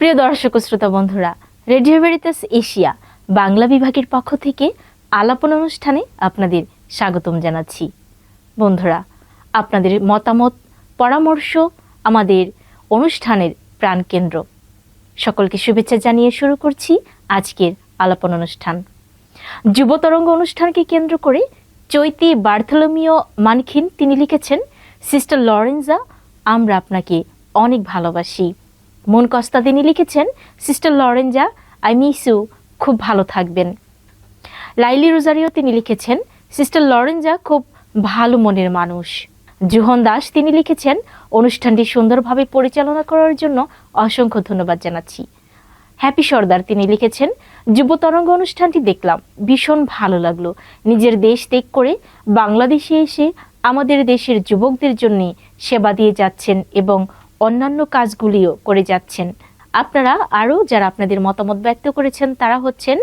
প্রিয় দর্শক শ্রোতা বন্ধুরা রেডিও ভেরিতাস এশিয়া বাংলা বিভাগের পক্ষ থেকে আলাপন অনুষ্ঠানে আপনাদের স্বাগতম জানাচ্ছি। বন্ধুরা, আপনাদের মতামত, পরামর্শ আমাদের অনুষ্ঠানের প্রাণকেন্দ্র। সকলকে শুভেচ্ছা জানিয়ে শুরু করছি আজকের আলাপন অনুষ্ঠান। যুবতরঙ্গ অনুষ্ঠানকে কেন্দ্র করে চৈতি বার্থলোমিও মানখিন তিনি লিখেছেন সিস্টার লরেন্সা আমরা আপনাকে অনেক ভালোবাসি। মন কস্তা তিনি লিখেছেন sister Lorenza I miss you খুব ভালো থাকবেন। লাইলি রোজারিও তিনি লিখেছেন সিস্টার লরেঞ্জা খুব ভালো মনের মানুষ। জুহন দাস তিনি লিখেছেন, অনুষ্ঠানটি সুন্দরভাবে পরিচালনা করার জন্য অসংখ্য ধন্যবাদ জানাচ্ছি। হ্যাপি সর্দার তিনি লিখেছেন, যুব তরঙ্গ অনুষ্ঠানটি দেখলাম, ভীষণ ভালো লাগল। নিজের দেশ ত্যাগ করে বাংলাদেশে এসে আমাদের দেশের যুবকদের জন্য সেবা দিয়ে যাচ্ছেন এবং অন্যান্য কাজগুলিও করে যাচ্ছেন। আপনারা আরও যারা আপনাদের মতামত ব্যক্ত করেছেন তারা হচ্ছেন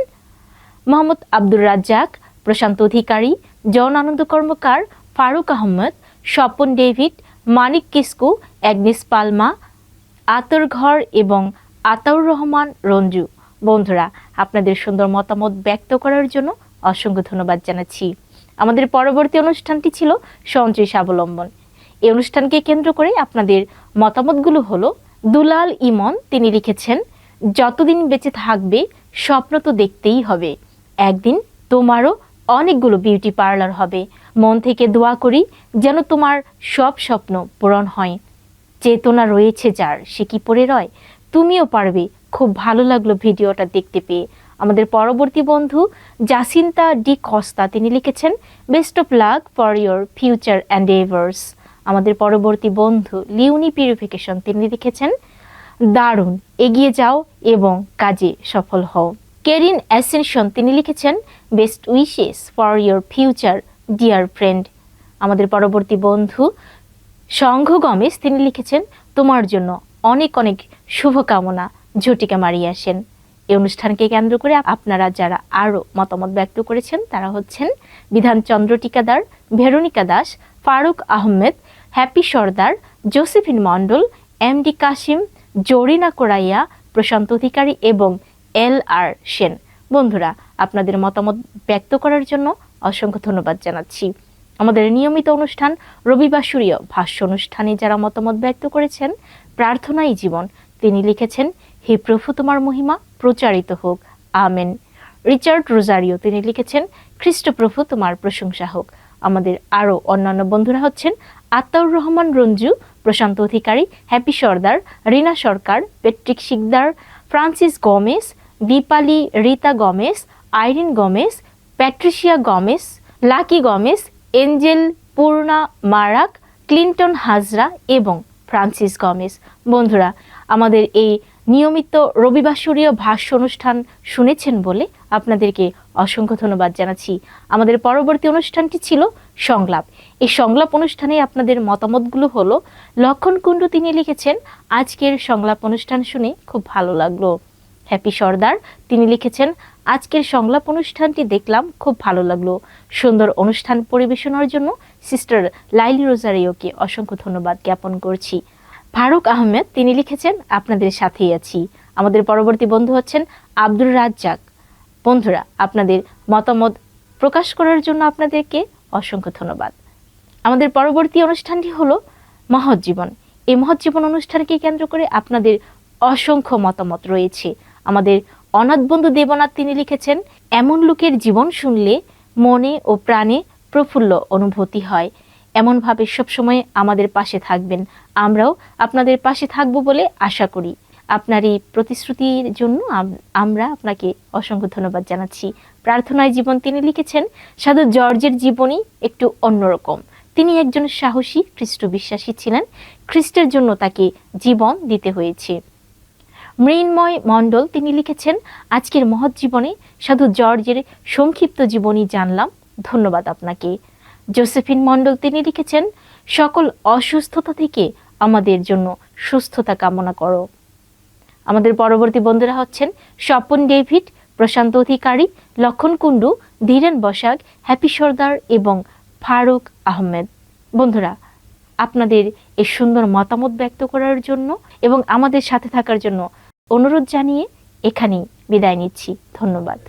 Mohammad Abdur Razzak, Prashanta Adhikari, John Ananda Karmakar, Faruk Ahmad, Swapan David, Manik Kisku, Agnes Palma, আতর ঘর এবং আতাউর রহমান রঞ্জু। বন্ধুরা, আপনাদের সুন্দর মতামত ব্যক্ত করার জন্য অসংখ্য ধন্যবাদ জানাচ্ছি। আমাদের পরবর্তী অনুষ্ঠানটি ছিল সঞ্চয় স্বাবলম্বন। এই অনুষ্ঠানকে কেন্দ্র করে আপনাদের মতামতগুলো হলো, দুলাল ইমন তিনি লিখেছেন, যতদিন বেঁচে থাকবে, স্বপ্ন তো দেখতেই হবে। একদিন তোমারও অনেকগুলো বিউটি পার্লার হবে। মন থেকে দোয়া করি যেন তোমার সব স্বপ্ন পূরণ হয়। চেতনা রয়েছে যার, সে কি পড়ে রয়? তুমিও পারবে। খুব ভালো লাগল ভিডিওটা দেখতে পেয়ে। আমাদের পরবর্তী বন্ধু জাসিন্তা ডি কস্তা তিনি লিখেছেন best of luck for your future and evers আমাদের পরবর্তী বন্ধু লিউনি পিউরিফিকেশন, তিনি লিখেছেন, দারুণ, এগিয়ে যাও এবং কাজে সফল হও। কেরিন অ্যাসেনশন, তিনি লিখেছেন, best wishes for your future, dear friend. আমাদের পরবর্তী বন্ধু সংঘ গমেশ, তিনি লিখেছেন, তোমার জন্য অনেক অনেক শুভকামনা, ঝটিকা মারিয়ে আসেন এই অনুষ্ঠানকে কেন্দ্র করে আপনারা যারা আরও মতামত ব্যক্ত করেছেন, তারা হচ্ছেন, Bidhanchandra Tikadar Veronica Das, Faruk Ahmed Happy Sardar, Josephine Mondal M D Kashim, Jarina Correia, Prashanta Adhikari এবং এল আর সেন। বন্ধুরা, আপনাদের মতামত ব্যক্ত করার জন্য অসংখ্য ধন্যবাদ জানাচ্ছি। আমাদের নিয়মিত অনুষ্ঠান রবিবাসরীয় ভাষ্য অনুষ্ঠানে যারা মতামত ব্যক্ত করেছেন, প্রার্থনাই জীবন। তিনি লিখেছেন, হে প্রভু, তোমার মহিমা প্রচারিত হোক। আমেন। রিচার্ড রোজারিও তিনি লিখেছেন, খ্রিস্টপ্রভু, তোমার প্রশংসা হোক। আমাদের আরও অন্যান্য বন্ধুরা হচ্ছেন Ataur Rahman Ranju, Prashanta Adhikari, Happy Sardar, Rina Sarkar, Patrick Shikdar, Francis Gomes, Dipali Rita Gomes, Irene Gomes, Patricia Gomes, Lucky Gomes, Angel Purna Marak, Clinton Hazra এবং ফ্রান্সিস গমেস। বন্ধুরা, আমাদের এই নিয়মিত রবিবাসরীয় ভাষ্য অনুষ্ঠান শুনেছেন বলে আপনাদেরকে অসংখ্য ধন্যবাদ জানাচ্ছি। আমাদের পরবর্তী অনুষ্ঠানটি ছিল সংলাপ। এই সংলাপ অনুষ্ঠানে আপনাদের মতামতগুলো হলো লক্ষণ কুণ্ডু তিনি লিখেছেন, আজকের সংলাপ অনুষ্ঠান শুনে খুব ভালো লাগল। হ্যাপি সর্দার, তিনি লিখেছেন, আজকের সংলাপ অনুষ্ঠানটি দেখলাম খুব ভালো লাগল। সুন্দর অনুষ্ঠান পরিবেশনার জন্য সিস্টার লাইলি রোজারিওকে অসংখ্য ধন্যবাদ জ্ঞাপন করছি। ফারুক আহমেদ, তিনি লিখেছেন, আপনাদের সাথেই আছি। আমাদের পরবর্তী বন্ধু হচ্ছেন আব্দুর রাজ্জাক। বন্ধুরা, আপনাদের মতামত প্রকাশ করার জন্য আপনাদেরকে অসংখ্য ধন্যবাদ। আমাদের পরবর্তী অনুষ্ঠানটি হলো মহৎ জীবন। এই মহৎ জীবন অনুষ্ঠানকে কেন্দ্র করে আপনাদের অসংখ্য মতামত রয়েছে। আমাদের অনাথ বন্ধু দেবনাথ তিনি লিখেছেন, এমন লোকের জীবন শুনলে মনে ও প্রাণে প্রফুল্ল অনুভূতি হয়। এমনভাবে সবসময় আমাদের পাশে থাকবেন। আমরাও আপনাদের পাশে থাকব বলে আশা করি। আপনার এই প্রতিশ্রুতির জন্য আমরা আপনাকে অসংখ্য ধন্যবাদ জানাচ্ছি। প্রার্থনায় জীবন তিনি লিখেছেন, সাধু জর্জের জীবনী একটু অন্যরকম। তিনি একজন সাহসী খ্রিস্ট বিশ্বাসী ছিলেন। খ্রিস্টের জন্য তাকে জীবন দিতে হয়েছে। মৃন্ময় মণ্ডল তিনি লিখেছেন, আজকের মহৎ জীবনে সাধু জর্জের সংক্ষিপ্ত জীবনী জানলাম। ধন্যবাদ আপনাকে। জোসেফিন মণ্ডল তিনি লিখেছেন, সকল অসুস্থতা থেকে আমাদের জন্য সুস্থতা কামনা করো। আমাদের পরবর্তী বন্ধুরা হচ্ছেন স্বপন ডেভিড, প্রশান্ত অধিকারী, লক্ষণ কুণ্ডু, ধীরেন বসাক, হ্যাপি সর্দার এবং ফারুক আহমেদ। বন্ধুরা, আপনাদের এই সুন্দর মতামত ব্যক্ত করার জন্য এবং আমাদের সাথে থাকার জন্য অনুরোধ জানিয়ে এখানেই বিদায় নিচ্ছি। ধন্যবাদ।